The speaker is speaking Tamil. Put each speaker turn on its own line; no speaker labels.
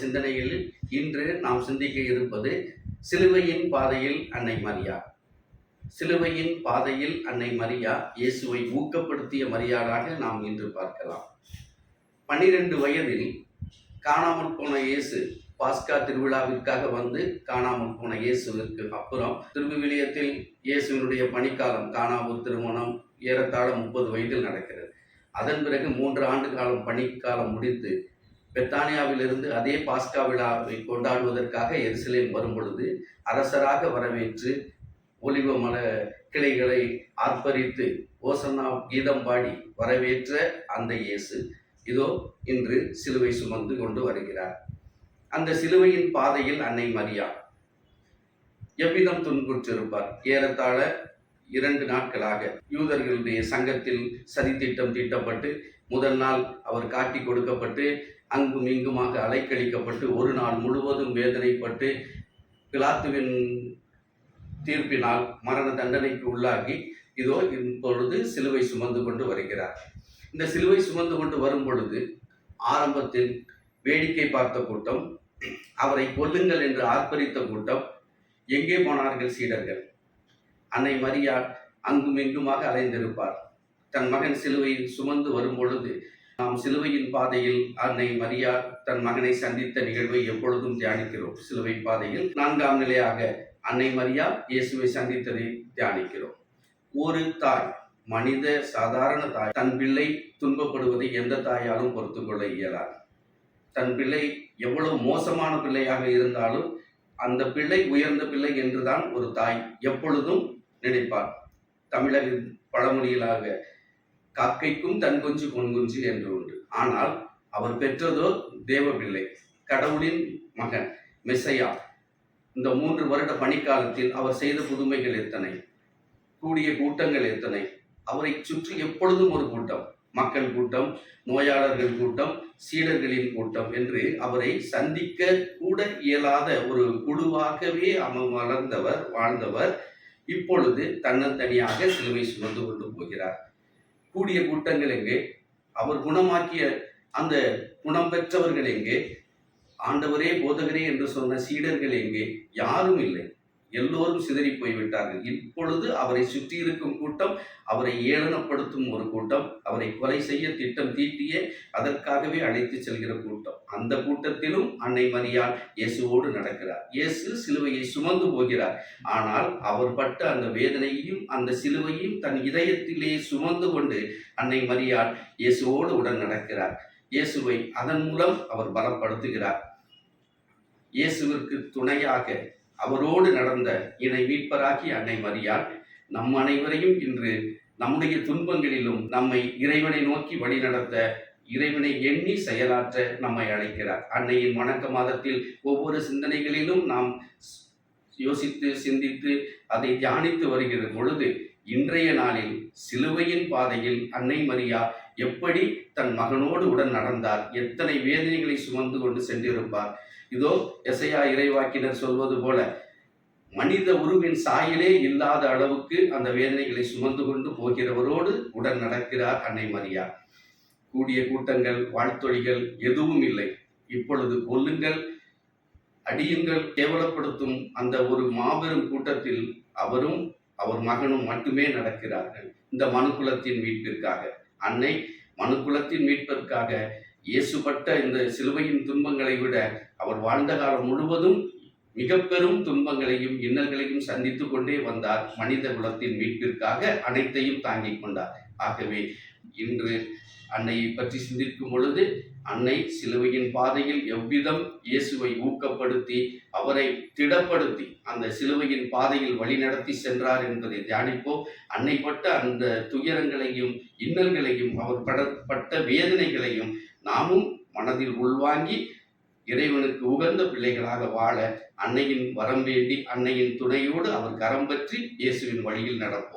சிந்தனையில் இன்று நாம் சிந்திக்க இருப்பது சிலுவையின் பாதையில் அன்னை மரியா. சிலுவையின் பாதையில் அன்னை மரியா இயேசுவை ஊக்கப்படுத்திய மரியாளாக நாம் இன்று பார்க்கலாம். பன்னிரண்டு வயதில் காணாமல் போன இயேசு பாஸ்கா திருவிழாவிற்காக வந்து காணாமல் போன இயேசுவிற்கு அப்புறம் திருவிவிலியத்தில் இயேசுவினுடைய பணிக்காலம் காணாமல் திருமணம் ஏறத்தாழ முப்பது வயதில் நடக்கிறது. அதன் பிறகு மூன்று ஆண்டு காலம் பணிக்காலம் முடித்து பெத்தானியாவிலிருந்து அதே பாஸ்கா விழாவை கொண்டாடுவதற்காக எருசலேம் வரும் பொழுது அரசராக வரவேற்று ஒலிவ மல கிளைகளை ஆர்ப்பரித்து ஓசனா கீதம் பாடி வரவேற்ற அந்த இயேசு இதோ இன்று சிலுவை சுமந்து கொண்டு வருகிறார். அந்த சிலுவையின் பாதையில் அன்னை மரியா எவ்விதம் துன்புற்றிருப்பார்? ஏறத்தாழ இரண்டு நாட்களாக யூதர்களுடைய சங்கத்தில் சதித்திட்டம் தீட்டப்பட்டு முதல் நாள் அவர் காட்டி கொடுக்கப்பட்டு அங்கும் இங்குமாக அலைக்கழிக்கப்பட்டு ஒரு நாள் முழுவதும் வேதனைப்பட்டு பிலாத்துவின் தீர்ப்பினால் மரண தண்டனைக்கு உள்ளாகி இதோ இப்பொழுது சிலுவை சுமந்து கொண்டு வருகிறார். இந்த சிலுவை சுமந்து கொண்டு வரும் பொழுது ஆரம்பத்தில் வேடிக்கை பார்த்த கூட்டம் அவரை கொல்லுங்கள் என்று ஆர்ப்பரித்த கூட்டம் எங்கே போனார்கள் சீடர்கள்? அன்னை மரியா அங்கும் இங்குமாக அலைந்திருப்பார். தன் மகன் சிலுவையில் சுமந்து வரும் பொழுது நாம் சிலுவையின் பாதையில் அன்னை மரியா தன் மகனை சந்தித்த நிகழ்வை எப்பொழுதும் தியானிக்கிறோம். சிலுவை பாதையில் நான்காம் நிலையாக அன்னை மரியா இயேசுவை சந்தித்ததை தியானிக்கிறோம். ஒரு தாய் மனித சாதாரண தாய் தன் பிள்ளை துன்பப்படுவதை எந்த தாயாலும் பொறுத்து கொள்ள இயலாது. தன் பிள்ளை எவ்வளவு மோசமான பிள்ளையாக இருந்தாலும் அந்த பிள்ளை உயர்ந்த பிள்ளை என்றுதான் ஒரு தாய் எப்பொழுதும் நினைப்பார் தமிழக பழமொழியிலாக காக்கைக்கும் தன் குஞ்சு பொன் குஞ்சு என்று உண்டு ஆனால் அவர் பெற்றதோ தேவபிள்ளை கடவுளின் மகன் மெசையா இந்த மூன்று வருட பணிக்காலத்தில் அவர் செய்த புதுமைகள் எத்தனை? கூடிய கூட்டங்கள் எத்தனை? அவரை சுற்றி எப்பொழுதும் ஒரு கூட்டம் மக்கள் கூட்டம் நோயாளர்கள் கூட்டம் சீடர்களின் கூட்டம் என்று அவரை சந்திக்க கூட இயலாத ஒரு குழுவாகவே அவ வளர்ந்தவர் வாழ்ந்தவர் இப்பொழுது தன்னந்தனியாக சிலுவை சுமந்து கொண்டு போகிறார். கூடிய கூட்டங்கள் எங்கே? அவர் குணமாக்கிய அந்த குணம் பெற்றவர்கள் எங்கே? ஆண்டவரே போதகரே என்று சொன்ன சீடர்கள் எங்கே? யாரும் இல்லை. எல்லோரும் சிதறி போய்விட்டார்கள். இப்பொழுது அவரை சுற்றி இருக்கும் கூட்டம் அவரை ஏளனப்படுத்தும் ஒரு கூட்டம் அவரை கொலை செய்ய திட்டம் தீட்டிய அதற்காகவே அழைத்து செல்கிற கூட்டம். அந்த கூட்டத்திலும் அன்னை மரியாள் இயேசுவோடு நடக்கிறார். இயேசு சிலுவையை சுமந்து போகிறார். ஆனால் அவர் பட்ட அந்த வேதனையையும் அந்த சிலுவையும் தன் இதயத்திலே சுமந்து கொண்டு அன்னை மரியாள் இயேசுவோடு உடன் நடக்கிறார். இயேசுவை அதன் மூலம் அவர் பலப்படுத்துகிறார். இயேசுவிற்கு துணையாக அவரோடு நடந்த இணை மீட்பராகி அன்னை மரியாள் நம் அனைவரையும் இன்று நம்முடைய துன்பங்களிலும் நம்மை இறைவனை நோக்கி வழிநடத்த இறைவனை எண்ணி செயலாற்ற நம்மை அழைக்கிறார். அன்னையின் வணக்க மாதத்தில் ஒவ்வொரு சிந்தனைகளிலும் நாம் யோசித்து சிந்தித்து அதை தியானித்து வருகிற பொழுது இன்றைய நாளில் சிலுவையின் பாதையில் அன்னை மரியா எப்படி தன் மகனோடு உடன் நடந்தார் எத்தனை வேதனைகளை சுமந்து கொண்டு சென்றிருப்பார் இதோ எசையா இறைவாக்கினர் சொல்வது போல மனித உருவின் சாயலே இல்லாத அளவுக்கு அந்த வேதனைகளை சுமந்து கொண்டு போகிறவரோடு உடன் நடக்கிறார் அன்னை மரியா. கூடிய கூட்டங்கள் வாழ்த்தொழிகள் எதுவும் இல்லை. இப்பொழுது கொல்லுங்கள் அடியுங்கள் கேவலப்படுத்தும் அந்த ஒரு மாபெரும் கூட்டத்தில் அவரும் அவர் மகனும் மட்டுமே நடக்கிறார்கள். இந்த மனுக்குலத்தின் மீட்பிற்காக. அன்னை மனுக்குலத்தின் மீட்பிற்காக இயேசுப்பட்ட இந்த சிலுவையின் துன்பங்களை விட அவர் வாழ்ந்த காலம் முழுவதும் மிக பெரும் துன்பங்களையும் இன்னல்களையும் சந்தித்து கொண்டே வந்தார். மனித குலத்தின் மீட்பிற்காக அனைத்தையும் தாங்கிக் கொண்டார். ஆகவே இன்று அன்னையை பற்றி சிந்திக்கும் பொழுது அன்னை சிலுவையின் பாதையில் எவ்விதம் இயேசுவை ஊக்கப்படுத்தி அவரை திடப்படுத்தி அந்த சிலுவையின் பாதையில் வழிநடத்தி சென்றார் என்பதை தியானிப்போம். அன்னை பட்ட அந்த துயரங்களையும் இன்னல்களையும் அவர் படப்பட்ட வேதனைகளையும் நாமும் மனதில் உள்வாங்கி இறைவனுக்கு உகந்த பிள்ளைகளாக வாழ அன்னையின் வரம் வேண்டி அன்னையின் துணையோடு அவர் கரம் பற்றி இயேசுவின் வழியில் நடப்போம்.